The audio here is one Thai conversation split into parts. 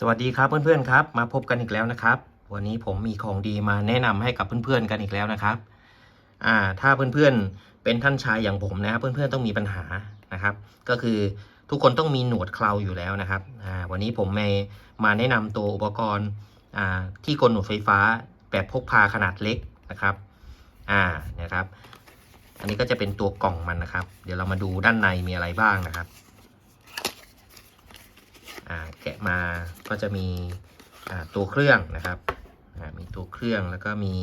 สวัสดีครับเพื่อนๆครับมาพบกันอีกแล้วนะครับ วันนี้ผมมีของดีมาแนะนำให้กับเพื่อนๆกันอีกแล้วนะครับอ่าถ้าเพื่อนๆเป็นท่านชายอย่างผมนะครับเพื่อนๆต้องมีปัญหานะครับ ก็คือทุกคนต้องมีหนวดเคราอยู่แล้วนะครับอ่าวันนี้ผมมามาแนะนำตัวอุปกรณ์อ่าที่กนหนวดไฟฟ้าแบบพกพาขนาดเล็กนะครับอ่านะครับ อันนี้ก็จะเป็นตัวกล่องมันนะครับ เดี๋ยวเรามาดูด้านในมีอะไรบ้างนะครับ แกะมาก็จะมีตัวเครื่องนะครับ มีตัวเครื่องแล้วก็มี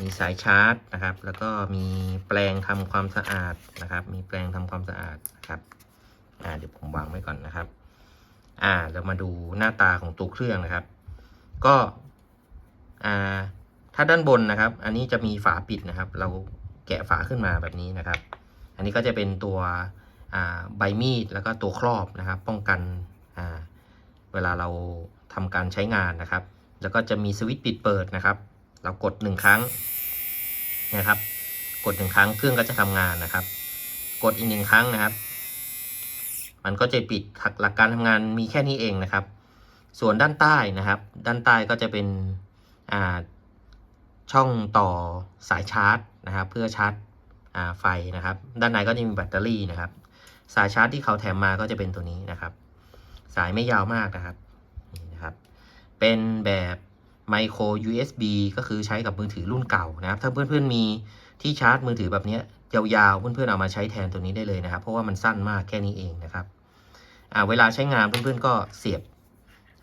มีสายชาร์จนะครับ แล้วก็มีแปลงทำความสะอาดนะครับ มีแปลงทำความสะอาดนะครับอ่าเดี๋ยวผมวางไว้ก่อนนะครับ อ่าเรามาดูหน้าตาของตัวเครื่องนะครับ ก็อ่าถ้าด้านบนนะครับ อันนี้จะมีฝาปิดนะครับ เราแกะฝาขึ้นมาแบบนี้นะครับ อันนี้ก็จะเป็นตัวใบมีดแล้วก็ตัวครอบนะครับ ป้องกัน เวลาเราทำการใช้งานนะครับ แล้วก็จะมีสวิตช์ปิดเปิดนะครับ เรากดหนึ่งครั้งนะครับ กดหนึ่งครั้งเครื่องก็จะทำงานนะครับ กดอีกหนึ่งครั้งนะครับ มันก็จะปิดหลักการทำงานมีแค่นี้เองนะครับ ส่วนด้านใต้นะครับ ด้านใต้ก็จะเป็นอ่าช่องต่อสายชาร์จนะครับ เพื่อชาร์จไฟนะครับ ด้านในก็จะมีแบตเตอรี่นะครับ สายชาร์จที่เขาแถมมาก็จะเป็นตัวนี้นะครับ สายไม่ยาวมากนะครับนี่นะครับ เป็นแบบไมโคร USB ก็คือใช้กับมือถือรุ่นเก่านะครับ ถ้าเพื่อนๆมีที่ชาร์จมือถือแบบนี้ยยาวๆ เพื่อนๆเอามาใช้แทนตัวนี้ได้เลยนะครับ เพราะว่ามันสั้นมากแค่นี้เองนะครับอ่าเวลาใช้งานเพื่อนๆก็เสียบ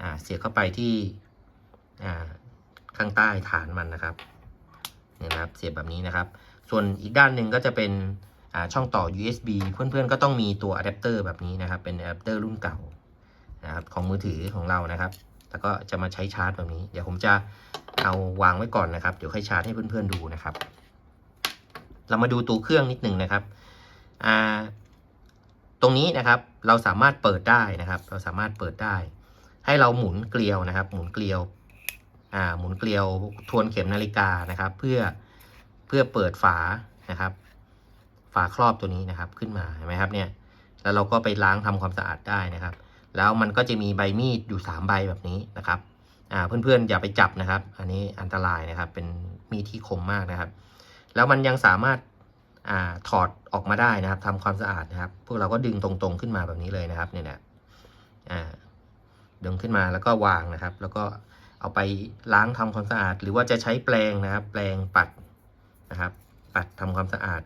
อ่าเสียบเข้าไปที่อ่าข้างใต้ฐานมันนะครับเนี่ยนะครับ เสียบแบบนี้นะครับ ส่วนอีกด้านหนึ่งก็จะเป็นอ่าช่องต่อ USB เพื่อนๆก็ต้องมีตัวอะแดปเตอร์แบบนี้นะครับ เป็นอะแดปเตอร์รุ่นเก่า นะครับของมือถือของเรานะครับ แล้วก็จะมาใช้ชาร์จแบบนี้ เดี๋ยวผมจะเอาวางไว้ก่อนนะครับ เดี๋ยวค่อยชาร์จให้เพื่อนๆดูนะครับ เรามาดูตัวเครื่องนิดหนึ่งนะครับอ่าตรงนี้นะครับเราสามารถเปิดได้นะครับ เราสามารถเปิดได้ ให้เราหมุนเกลียวนะครับ หมุนเกลียวอ่าหมุนเกลียวทวนเข็มนาฬิกานะครับ เพื่อเพื่อเปิดฝานะครับ ฝาครอบตัวนี้นะครับขึ้นมาเห็นไหมครับเนี่ยแล้วเราก็ไปล้างทำความสะอาดได้นะครับ แล้วมันก็จะมีใบมีดอยู่ 3 ใบแบบนี้นะครับอ่าเพื่อนๆอย่าไปจับนะครับ อันนี้อันตรายนะครับ เป็นมีดที่คมมากนะครับ แล้วมันยังสามารถอ่าถอดออกมาได้นะครับทำความสะอาดนะครับ พวกเราก็ดึงตรงๆขึ้นมาแบบนี้เลยนะครับ เนี่ยนะอ่าดึงขึ้นมาแล้วก็วางนะครับ แล้วก็เอาไปล้างทำความสะอาด หรือว่าจะใช้แปรงนะครับ แปรงปัดนะครับ ปัดทำความสะอาด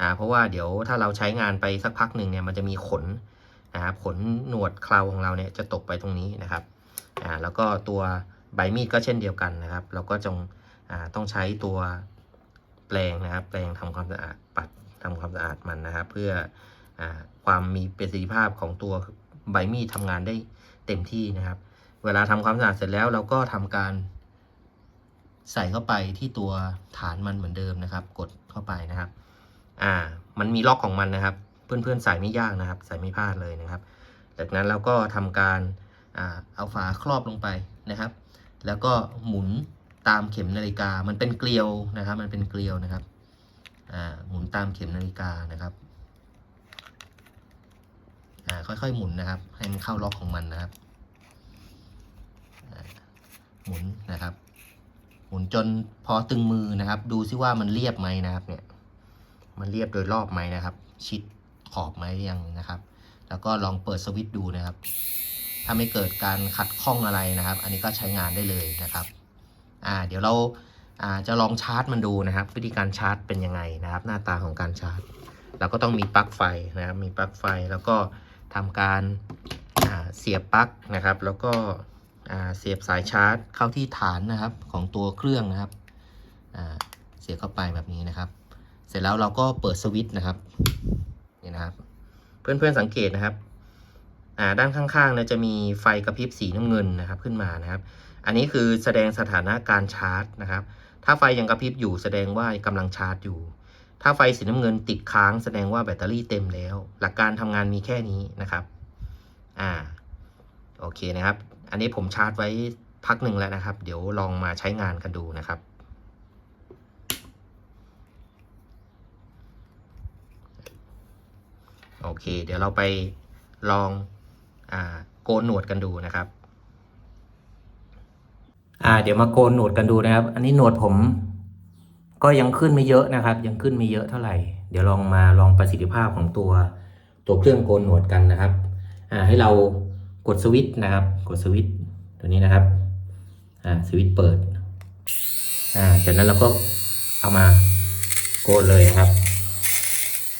อ่าเพราะว่าเดี๋ยวถ้าเราใช้งานไปสักพักหนึ่งเนี่ยมันจะมีขน นะครับขนหนวดเคราของเราเนี่ยจะตกไปตรงนี้นะครับอ่าแล้วก็ตัวใบมีดก็เช่นเดียวกันนะครับ เราก็จงอ่าต้องใช้ตัวแปรงนะครับ แปรงทำความสะอาดปัดทำความสะอาดมันนะครับ เพื่ออาความมีประสิทธิภาพของตัวใบมีดทำงานได้เต็มที่นะครับ เวลาทำความสะอาดเสร็จแล้วเราก็ทำการใส่เข้าไปที่ตัวฐานมันเหมือนเดิมนะครับ กดเข้าไปนะครับ อ่า มันมีล็อกของมันนะครับ เพื่อนๆใส่ไม่ยากนะครับใส่ไม่พลาดเลยนะครับ จากนั้นเราก็ทำการเอาฝาครอบลงไปนะครับ แล้วก็หมุนตามเข็มนาฬิกา มันเป็นเกลียวนะครับ มันเป็นเกลียวนะครับหมุนตามเข็มนาฬิกานะครับอ่าค่อยๆหมุนนะครับ ให้มันเข้าล็อกของมันนะครับหมุนนะครับ หมุนจนพอตึงมือนะครับ ดูซิว่ามันเรียบไหมนะครับ เนี่ย มันเรียบโดยรอบไหมนะครับ ชิด ขอบไหมยังนะครับ แล้วก็ลองเปิดสวิตช์ดูนะครับ ถ้าไม่เกิดการขัดข้องอะไรนะครับ อันนี้ก็ใช้งานได้เลยนะครับอ่าเดี๋ยวเราอ่าจะลองชาร์จมันดูนะครับ วิธีการชาร์จเป็นยังไงนะครับ หน้าตาของการชาร์จเราก็ต้องมีปลั๊กไฟนะครับ มีปลั๊กไฟแล้วก็ทำการอ่าเสียบปลั๊กนะครับ แล้วก็อ่าเสียบสายชาร์จเข้าที่ฐานนะครับของตัวเครื่องนะครับอ่าเสียบเข้าไปแบบนี้นะครับ เสร็จแล้วเราก็เปิดสวิตช์นะครับ นะครับ เพื่อนๆสังเกตนะครับอ่าด้านข้างๆเนี่ยจะมีไฟกระพริบสีน้ำเงินนะครับขึ้นมานะครับ อันนี้คือแสดงสถานะการชาร์จนะครับ ถ้าไฟยังกระพริบอยู่แสดงว่ากำลังชาร์จอยู่ ถ้าไฟสีน้ำเงินติดค้างแสดงว่าแบตเตอรี่เต็มแล้ว หลักการทำงานมีแค่นี้นะครับอ่าโอเคนะครับ อันนี้ผมชาร์จไว้พักหนึ่งแล้วนะครับ เดี๋ยวลองมาใช้งานกันดูนะครับ โอเค เดี๋ยวเราไปลองอโกนหนวดกันดูนะครับ อ่า เดี๋ยวมาโกนหนวดกันดูนะครับ อันนี้หนวดผม ก็ยังขึ้นไม่เยอะนะครับ ยังขึ้นไม่เยอะเท่าไหร่ เดี๋ยวลองมาลองประสิทธิภาพของตัวตัวเครื่องโกนหนวดกันนะครับ อ่า ให้เรากดสวิตช์นะครับ กดสวิตช์ตัวนี้นะครับ อ่า สวิตช์เปิด อ่า จากนั้นเราก็เอามาโกนเลยครับ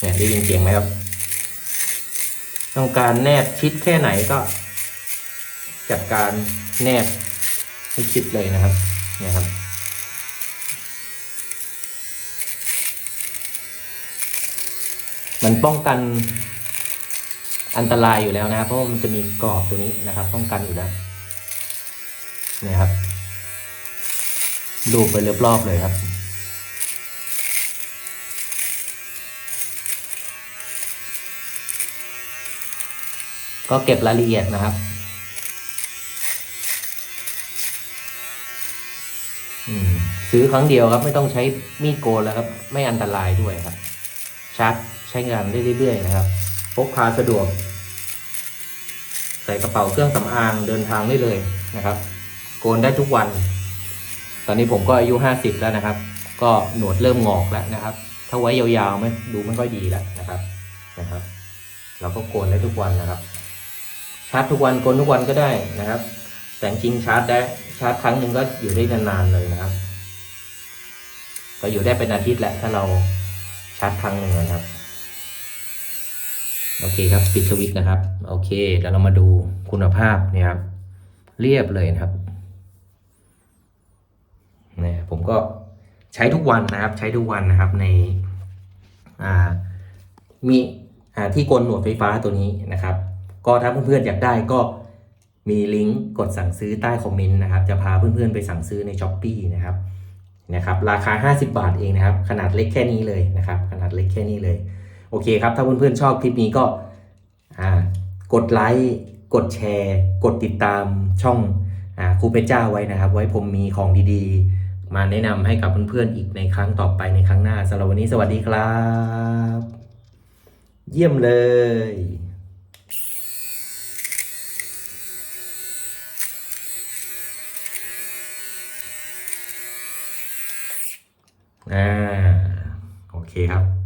เนี่ยได้ยินเสียงไหมครับ ต้องการแนบชิดแค่ไหนก็จัดการแนบให้ชิดเลยนะครับเนี่ยครับ มันป้องกันอันตรายอยู่แล้วนะครับเพราะมันจะมีกรอบตัวนี้นะครับ ป้องกันอยู่แล้วเนี่ยครับ ดูไปเรอบๆเลยครับ ก็เก็บรายละเอียดนะครับซื้อครั้งเดียวครับ ไม่ต้องใช้มีดโกนแล้วครับ ไม่อันตรายด้วยครับชาร์จใช้งานได้เรื่อยๆนะครับพกพาสะดวก ใส่กระเป๋าเครื่องสำอางเดินทางได้เลยนะครับ โกนได้ทุกวัน ตอนนี้ผมก็อายุห้าสิบแล้วนะครับ ก็หนวดเริ่มงอกแล้วนะครับ ถ้าไว้ยาวๆไม่ดูไม่ค่อยดีแล้วนะครับนะครับ เราก็โกนได้ทุกวันนะครับ ชาร์จทุกวันโกนทุกวันก็ได้นะครับ แต่จริงชาร์จได้ชาร์จครั้งหนึ่งก็อยู่ได้นานๆเลยนะครับ ก็อยู่ได้เป็นอาทิตย์แหละถ้าเราชาร์จครั้งหนึ่งนะครับ โอเคครับปิดสวิตช์นะครับ โอเคเดี๋ยวเรามาดูคุณภาพเนี่ยครับ เรียบเลยนะครับเนี่ยผมก็ใช้ทุกวันนะครับ ใช้ทุกวันนะครับในอ่ามีอ่าที่โกนหนวดไฟฟ้าตัวนี้นะครับ ก็ถ้าเพื่อนๆอยากได้ก็มีลิงก์กดสั่งซื้อใต้คอมเมนต์นะครับ จะพาเพื่อนๆไปสั่งซื้อใน s h อ p e e นะครับนะครับ ราคา 50 บาทเองนะครับ ขนาดเล็กแค่นี้เลยนะครับ ขนาดเล็กแค่นี้เลย โอเคครับ ถ้าเพื่อนๆชอบคลิปนี้ก็กดไลค์ กดแชร์ กดติดตามช่องอครูเพชรจ้าไว้นะครับ ไว้ผมมีของดีๆ มาแนะนำให้กับเพื่อนๆอีกในครั้งต่อไปในครั้งหน้าสำหรับวันนี้สวัสดีครับ เยี่ยมเลย อ่าโอเคครับ